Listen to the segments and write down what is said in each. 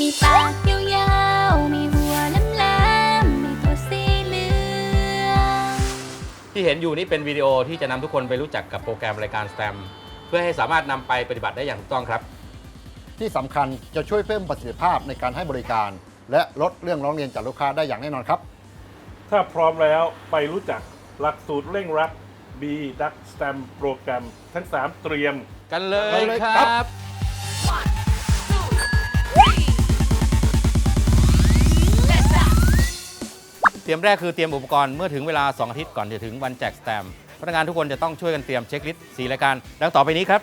มีปากยาวๆ มีหัวแหลมๆ มีตัวสีเหลืองที่เห็นอยู่นี่เป็นวิดีโอที่จะนำทุกคนไปรู้จักกับโปรแกรมรายการ STEM เพื่อให้สามารถนำไปปฏิบัติได้อย่างถูกต้องครับ ที่สำคัญจะช่วยเพิ่มประสิทธิภาพในการให้บริการ และลดเรื่องร้องเรียนจากลูกค้าได้อย่างแน่นอนครับ ถ้าพร้อมแล้วไปรู้จักหลักสูตรเร่งรัด B Duck STEM โปรแกรมทั้ง 3 เตรียม กันเลยไปเลยคครัรับบ เตรียมแรกคือเตรียมอุปกรณ์เมื่อถึงเวลา 2 อาทิตย์ก่อนจะถึงวันแจกสแตมป์พนักงานทุกคนจะต้องช่วยกันเตรียมเช็คลิสต์4รายการดังต่อไปนี้ครับ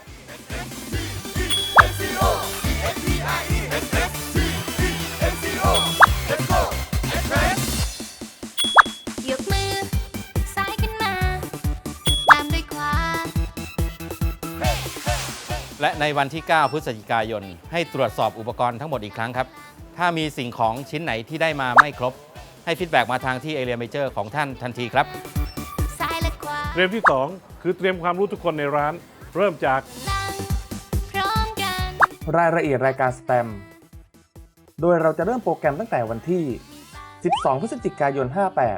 ยกมือ ซ้ายขึ้นมา ตามด้วยขวา และในวันที่ 9 พฤศจิกายน ให้ตรวจสอบอุปกรณ์ทั้งหมดอีกครั้งครับ ถ้ามีสิ่งของชิ้นไหนที่ได้มาไม่ครบ ให้ฟีดแบ็กมาทางที่ Area Manager ของท่านทันทีครับซ้ายและขวาเตรียมที่ 2 คือเตรียมความรู้ทุกคนในร้าน เริ่มจากหลังพร้อมกันรายละเอียดรายการ STEM โดยเราจะเริ่มโปรแกรมตั้งแต่วันที่ 12 พฤศจิกายน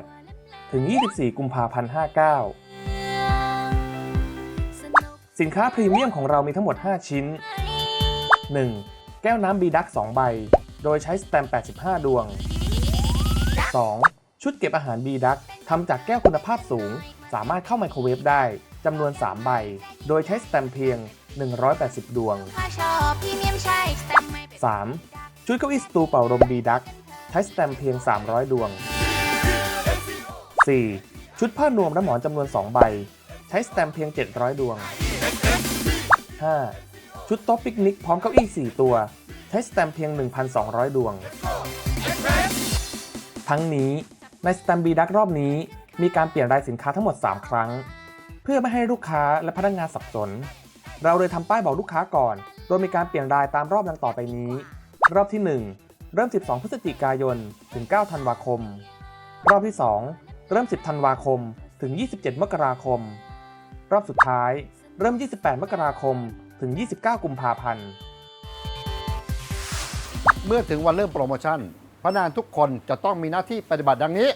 58 ถึง 24 กุมภาพันธ์สนุก59 สินค้าพรีเมียมของเรามีทั้งหมด 5 ชิ้น 1. แก้วน้ำบีดัก 2 ใบ โดยใช้สแตมป์85 ดวง 2. ชุดเก็บอาหารบีดักทำจากแก้วคุณภาพสูง สามารถเข้าไมโครเวฟได้จำนวน 3 ใบ โดยใช้สแตมป์เพียง 180 ดวงถ้าชอบพรีเมียมใช่สแตมป์ไม่เป็น 3. ชุดเก้าอี้สตูเป่าลมบีดักใช้สแตมป์เพียง 300 ดวง 4. ชุดผ้านวมและหมอนจำนวน 2 ใบ ใช้สแตมป์เพียง 700 ดวง 5. ชุดโต๊ะปิกนิกพร้อมเก้าอี้ 4 ตัว ใช้สแตมป์เพียง 1,200 ดวง ทั้งนี้ในสแตมบีดักรอบนี้มีการเปลี่ยนรายสินค้าทั้งหมด 3 ครั้ง เพื่อไม่ให้ลูกค้าและพนักงานสับสน เราเลยทำป้ายบอกลูกค้าก่อน โดยมีการเปลี่ยนรายตามรอบดังต่อไปนี้ รอบที่ 1 เริ่ม 12 พฤศจิกายน ถึง 9 ธันวาคม รอบที่ 2 เริ่ม 10 ธันวาคม ถึง 27 มกราคม รอบสุดท้าย เริ่ม 28 มกราคม ถึง 29 กุมภาพันธ์ เมื่อถึงวันเริ่มโปรโมชั่น พนักงานทุกคนจะต้องมีหน้าที่ปฏิบัติดังนี้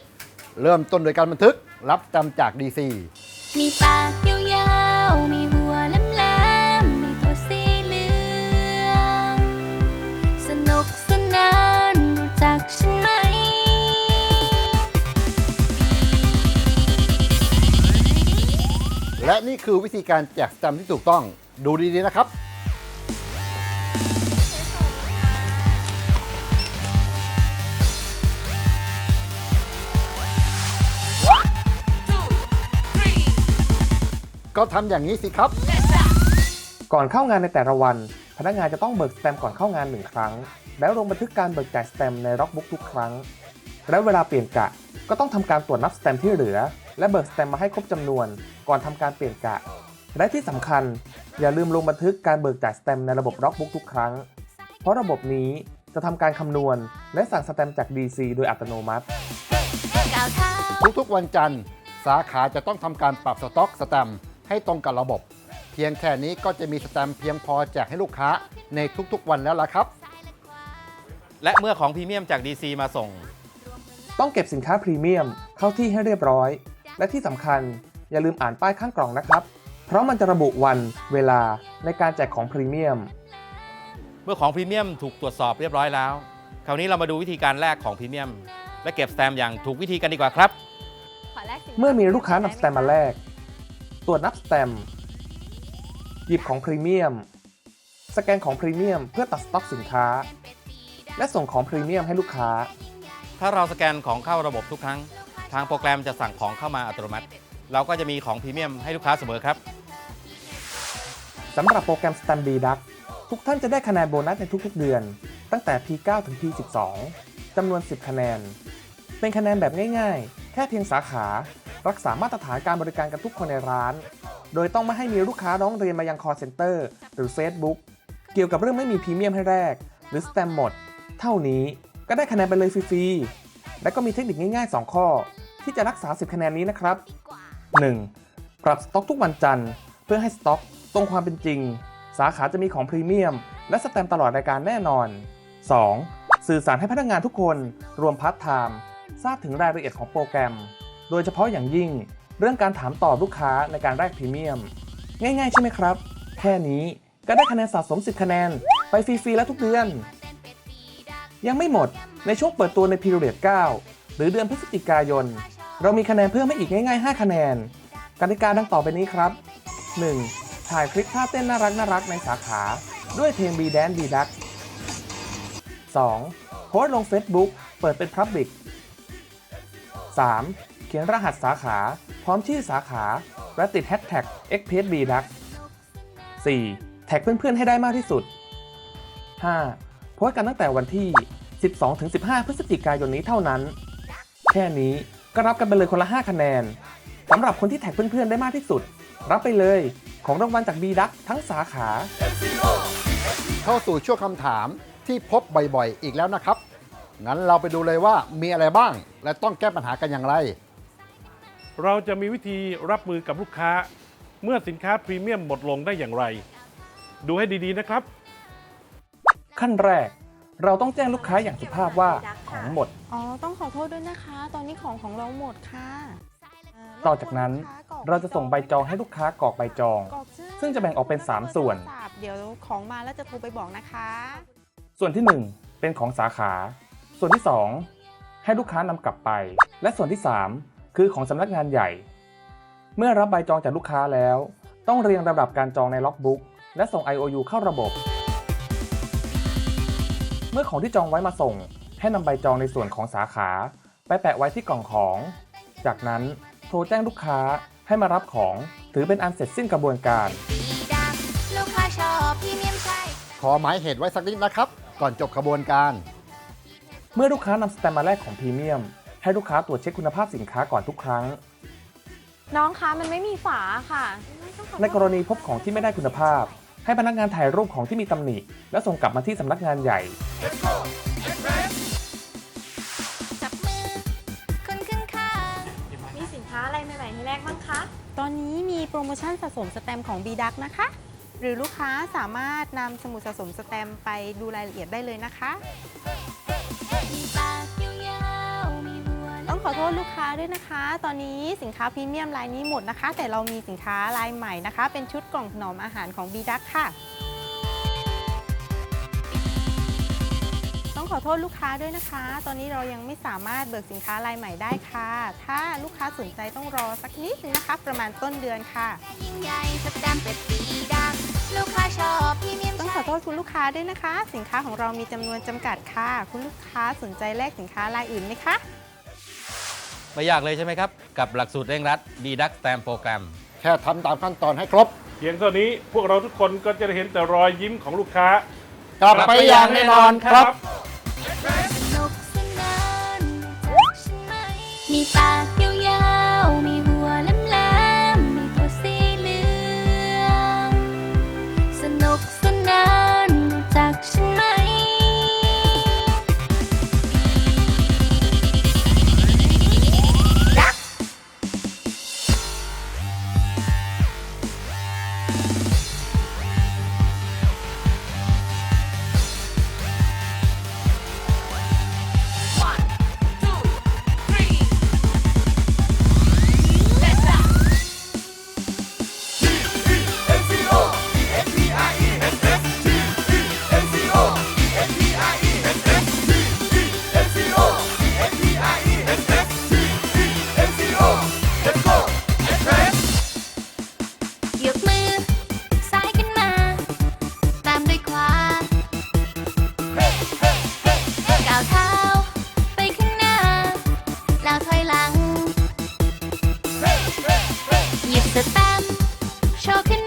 เริ่มต้นโดยการบันทึกรับจำจาก DC มีปากยาวๆ มีหัวแหลมๆ มีตัวสีเหลือง สนุกสนานรู้จักฉันไหม และนี่คือวิธีการแจกสแตมป์ที่ถูกต้อง ดูดีๆนะครับ ก็ทำอย่างนี้สิครับ ก่อนเข้างานในแต่ละวัน พนักงานจะต้องเบิกสแตมป์ก่อนเข้างานหนึ่งครั้ง แล้วลงบันทึกการเบิกจ่ายสแตมป์ในล็อกบุ๊กทุกครั้ง และเวลาเปลี่ยนกะ ก็ต้องทำการตรวจนับสแตมป์ที่เหลือ และเบิกสแตมป์มาให้ครบจำนวน ก่อนทำการเปลี่ยนกะ และที่สำคัญ อย่าลืมลงบันทึกการเบิกจ่ายสแตมป์ในระบบล็อกบุ๊กทุกครั้ง เพราะระบบนี้จะทำการคำนวณ และสั่งสแตมป์จาก DC โดยอัตโนมัติก้าวเท้าทุกๆวันจันทร์ สาขาจะต้องทำการปรับสต็อกสแตมป์ ให้ตรงกับระบบ เพียงแค่นี้ก็จะมีสแตมป์เพียงพอแจกให้ลูกค้าในทุกๆวันแล้วล่ะครับ และเมื่อของพรีเมียมจาก DC มาส่ง ต้องเก็บสินค้าพรีเมียมเข้าที่ให้เรียบร้อย และที่สำคัญอย่าลืมอ่านป้ายข้างกล่องนะครับ เพราะมันจะระบุวันเวลาในการแจกของพรีเมียม เมื่อของพรีเมียมถูกตรวจสอบเรียบร้อยแล้ว คราวนี้เรามาดูวิธีการแลกของพรีเมียม และเก็บสแตมป์อย่างถูกวิธีกันดีกว่าครับเมื่อมีลูกค้านำสแตมป์มาแลก ตรวจนับสแตมป์หยิบของพรีเมียม สแกนของพรีเมียมเพื่อตัดสต็อกสินค้า และส่งของพรีเมียมให้ลูกค้า ถ้าเราสแกนของเข้าระบบทุกครั้ง ทางโปรแกรมจะสั่งของเข้ามาอัตโนมัติ เราก็จะมีของพรีเมียมให้ลูกค้าเสมอครับสำหรับโปรแกรม Stamp b d u c ทุกท่านจะได้คะแนนโบนัสในทุกๆเดือน ตั้งแต่ P9 ถึง P12 จำนวน 10 คะแนน เป็นคะแนนแบบง่ายๆ แค่เพียงสาขา รักษามาตรฐานการบริการกันทุกคนในร้าน โดยต้องไม่ให้มีลูกค้าร้องเรียนมายัง call center หรือ Facebook เกี่ยวกับเรื่องไม่มีพรีเมียมให้แรก หรือ Stamp หมด เท่านี้ก็ได้คะแนนไปเลยฟรีๆ และก็มีเทคนิคง่ายๆ 2 ข้อ ที่จะรักษา 10 คะแนนนี้นะครับ 1. ปรับสต็อกทุกวันจันทร์เพื่อให้สต็อกตรงความเป็นจริง สาขาจะมีของพรีเมียม และสแตมตลอดรายการแน่นอน 2. สื่อสารให้พนักงานทุกคน รวมพาร์ทไทม์ทราบถึงรายละเอียดของโปรแกรม โดยเฉพาะอย่างยิ่งเรื่องการถามตอบลูกค้าในการแลกพรีเมียม ง่ายๆ ใช่ไหมครับ แค่นี้ก็ได้คะแนนสะสม 10 คะแนน ไปฟรี ๆ แล้วทุกเดือน ยังไม่หมดในช่วงเปิดตัวในพีเรียด9หรือเดือนพฤศจิกายน เรามีคะแนนเพิ่มให้อีกง่าย ๆ 5 คะแนนกติกาดังต่อไปนี้ครับ 1. ถ่ายคลิปท่าเต้นน่ารักน่ารักในสาขาด้วยเพลง B Dance B Duck 2. โพสต์ลง Facebook เปิดเป็น Public 3. เขียนรหัสสาขา พร้อมชื่อสาขา และติด Hashtag XPS B Duck 4. แท็กเพื่อนๆให้ได้มากที่สุด 5. โพสต์กันตั้งแต่วันที่ 12-15 พฤศจิกายนนี้เท่านั้น แค่นี้ก็รับกันไปเลยคนละ 5 คะแนนสำหรับคนที่แท็กเพื่อนๆได้มากที่สุด รับไปเลยของรางวัลจาก B Duck ทั้งสาขา เข้าสู่ช่วงคำถามที่พบบ่อยๆ อีกแล้วนะครับ งั้นเราไปดูเลยว่ามีอะไรบ้าง และต้องแก้ปัญหากันอย่างไร เราจะมีวิธีรับมือกับลูกค้า เมื่อสินค้าพรีเมียมหมดลงได้อย่างไร ดูให้ดีๆนะครับ ขั้นแรก เราต้องแจ้งลูกค้าอย่างสุภาพว่าของหมด อ๋อ ต้องขอโทษด้วยนะคะ ตอนนี้ของของเราหมดค่ะเต่อจากนั้นเราจะส่งใบจองให้ลูกค้ากรอกใบจอง กรอกชื่อซึ่งจะแบ่งออกเป็นสามส่วน เดี๋ยวของมาแล้วจะโทรไปบอกนะคะ ส่วนที่ 1 เป็นของสาขา ส่วนที่ 2 ให้ลูกค้านำกลับไป และส่วนที่ 3 คือของสำนักงานใหญ่ เมื่อรับใบจองจากลูกค้าแล้ว ต้องเรียงลำดับการจองในล็อกบุ๊กและส่ง IOU เข้าระบบ เมื่อของที่จองไว้มาส่ง ให้นำใบจองในส่วนของสาขา ไปแปะไว้ที่กล่องของ จากนั้นโทรแจ้งลูกค้าให้มารับของถือเป็นอันเสร็จสิ้นกระบวนการปีดังลูกค้าชอบพรีเมียมใช่ขอหมายเหตุไว้สักนิดนะครับ ก่อนจบขบวนการ เมื่อลูกค้านำสแตมป์มาแลกของพรีเมียม ให้ลูกค้าตรวจเช็คคุณภาพสินค้าก่อนทุกครั้ง น้องคะมันไม่มีฝาค่ะ ในกรณีพบของที่ไม่ได้คุณภาพ ให้พนักงานถ่ายรูปของที่มีตำหนิ แล้วส่งกลับมาที่สำนักงานใหญ่ จับมือคนข้าง มีสินค้าอะไรใหม่ๆให้แลกบ้างคะ ตอนนี้มีโปรโมชั่นสะสมสแตมป์ของ b ีดักนะคะ หรือลูกค้าสามารถนำสมุดสะสมสแตมป์ไปดูรายละเอียดได้เลยนะคะ โทษลูกค้าด้วยนะคะ ตอนนี้สินค้าพรีเมียมรายนี้หมดนะคะ แต่เรามีสินค้ารายใหม่นะคะ เป็นชุดกล่องถนอมอาหารของ b ีดักค่ะต้องขอโทษลูกค้าด้วยนะคะ ตอนนี้เรายังไม่สามารถเบิกสินค้ารายใหม่ได้ค่ะ ถ้าลูกค้าสนใจต้องรอสักนิดนึงนะคะ ประมาณต้นเดือนค่ะ ยิ่งใหญ่สแตมป์เป็นปีดังลูกค้าชอบพรีเมียมต้องใช่ขอโทษคุณลูกค้าด้วยนะคะ สินค้าของเรามีจำนวนจำกัดค่ะ คุณลูกค้าสนใจแลกสินค้ารายอื่นไหมคะ ไม่ยากเลยใช่ไหมครับ กับหลักสูตรเร่งรัด b d u c Stamp Program แค่ทำตามขั้นตอนให้ครบ เพียงเท่านี้พวกเราทุกคนก็จะได้เห็นแต่รอยยิ้มของลูกค้า กลับไปอย่างแน่นอนครับ สนุกสนานรู้จักฉันไหมมีปาก spam. Shark and